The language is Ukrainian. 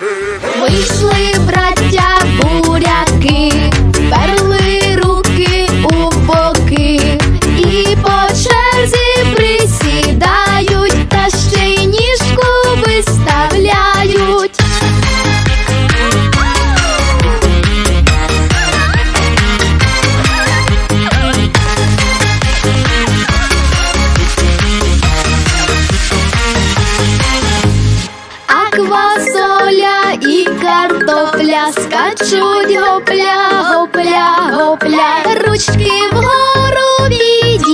Вийшли, браття, буряки, перли руки у боки і по черзі присідають, та ще й ніжку виставляють. Квас картопля, скачуть гопля, гопля, гопля, ручки вгору бідь.